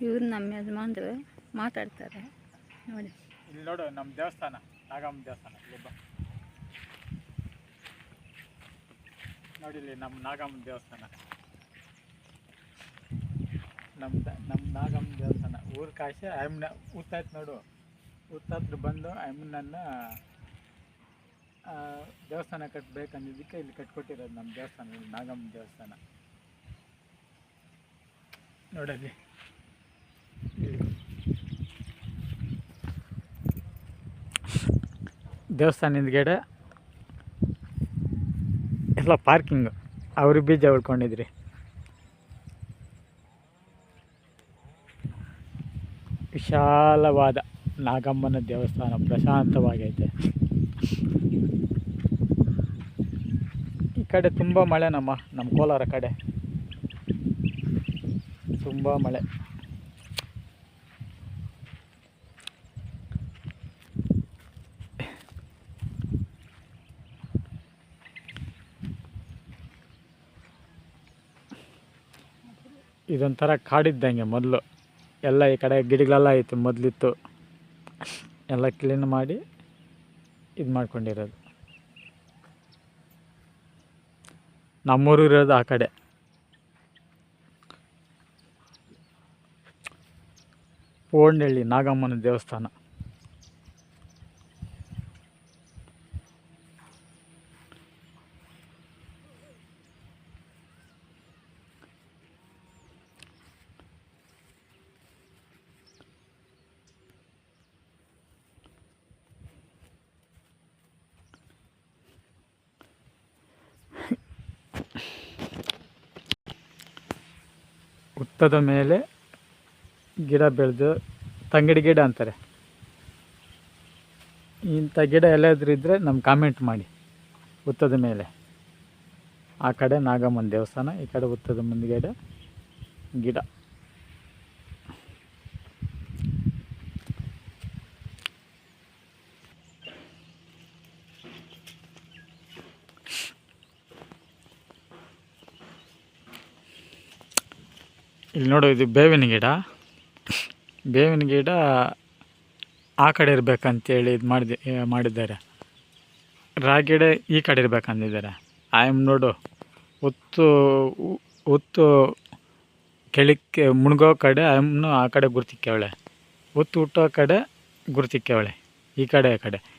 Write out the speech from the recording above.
ಇವ್ರು ನಮ್ಮ ಯಜಮಾನ್ರು ಮಾತಾಡ್ತಾರೆ. ನೋಡಿ. ಇಲ್ಲಿ ನೋಡು, ನಮ್ಮ ದೇವಸ್ಥಾನ, ನಾಗಮ್ಮ ದೇವಸ್ಥಾನ ನೋಡಿ ಇಲ್ಲಿ ನಮ್ಮ ನಾಗಮ್ಮ ದೇವಸ್ಥಾನ. ನಮ್ಮ ನಮ್ಮ ನಾಗಮ್ಮ ದೇವಸ್ಥಾನ. ಊರ ಕಾಶಿ ಅಮ್ಮನ ಉತ್ತಾಯ್ತು ನೋಡು. ಉತ್ತಾತ್ರ ಬಂದು ಅಮ್ಮನನ್ನು ದೇವಸ್ಥಾನ ಕಟ್ಟಬೇಕಂದಿದ್ದಕ್ಕೆ ಇಲ್ಲಿ ಕಟ್ಕೊಟ್ಟಿರೋದು ನಮ್ಮ ದೇವಸ್ಥಾನ, ಇಲ್ಲಿ ನಾಗಮ್ಮ ದೇವಸ್ಥಾನ. ನೋಡಲ್ಲಿ. ದೇವಸ್ಥಾನ ಹಿಂದ್ಗಡೆ ಎಲ್ಲ ಪಾರ್ಕಿಂಗು, ಅವ್ರ ಬೀಜ ಉಳ್ಕೊಂಡಿದ್ರಿ. ವಿಶಾಲವಾದ ನಾಗಮ್ಮನ ದೇವಸ್ಥಾನ ಪ್ರಶಾಂತವಾಗೈತೆ. ಈ ಕಡೆ ತುಂಬ ಮಳೆ ನಮ್ಮ ನಮ್ಮ ಕೋಲಾರ ಕಡೆ. ತುಂಬ ಮಳೆ. ಇದೊಂಥರ ಕಾಡಿದ್ದಂಗೆ ಮೊದಲು ಎಲ್ಲ ಈ ಕಡೆ ಗಿಡಗಳೆಲ್ಲ ಇತ್ತು ಮೊದಲಿತ್ತು ಎಲ್ಲ ಕ್ಲೀನ್ ಮಾಡಿ ಇದು ಮಾಡ್ಕೊಂಡಿರೋದು. ನಮ್ಮೂರು ಇರೋದು ಆ ಕಡೆ. ಓಂಡಳ್ಳಿ ನಾಗಮ್ಮನ ದೇವಸ್ಥಾನ. ಹುತ್ತದ ಮೇಲೆ ಗಿಡ ಬೆಳೆದು ತಂಗಿಡಿ ಗಿಡ ಅಂತಾರೆ. ಇಂಥ ಗಿಡ ಎಲ್ಲಾದರೂ ಇದ್ದರೆ ನಮ್ಮ ಕಾಮೆಂಟ್ ಮಾಡಿ. ಹುತ್ತದ ಮೇಲೆ. ಆ ಕಡೆ ನಾಗಮ್ಮನ ದೇವಸ್ಥಾನ, ಈ ಕಡೆ ಹುತ್ತದ ಮುಂದ್ಗಡೆ ಗಿಡ. ಇಲ್ಲಿ ನೋಡು, ಇದು ಬೇವಿನ ಗಿಡ. ಬೇವಿನ ಗಿಡ ಆ ಕಡೆ ಇರಬೇಕಂತೇಳಿ ಇದು ಮಾಡಿದೆ ಮಾಡಿದ್ದಾರೆ. ರಾಗಿಡೆ ಈ ಕಡೆ ಇರ್ಬೇಕಂದಿದ್ದಾರೆ. ಆಯಮ್ ನೋಡು, ಒತ್ತು ಉ- ಒತ್ತು ಕೆಳಕ್ಕೆ ಮುಳುಗೋ ಕಡೆ ಆಯಮ್ನು ಆ ಕಡೆ ಗುರ್ತಿಕ್ಕವಳೆ. ಒತ್ತು ಹುಟ್ಟೋ ಕಡೆ ಗುರ್ತಿಕ್ಕವಳೆ. ಈ ಕಡೆ, ಆ ಕಡೆ.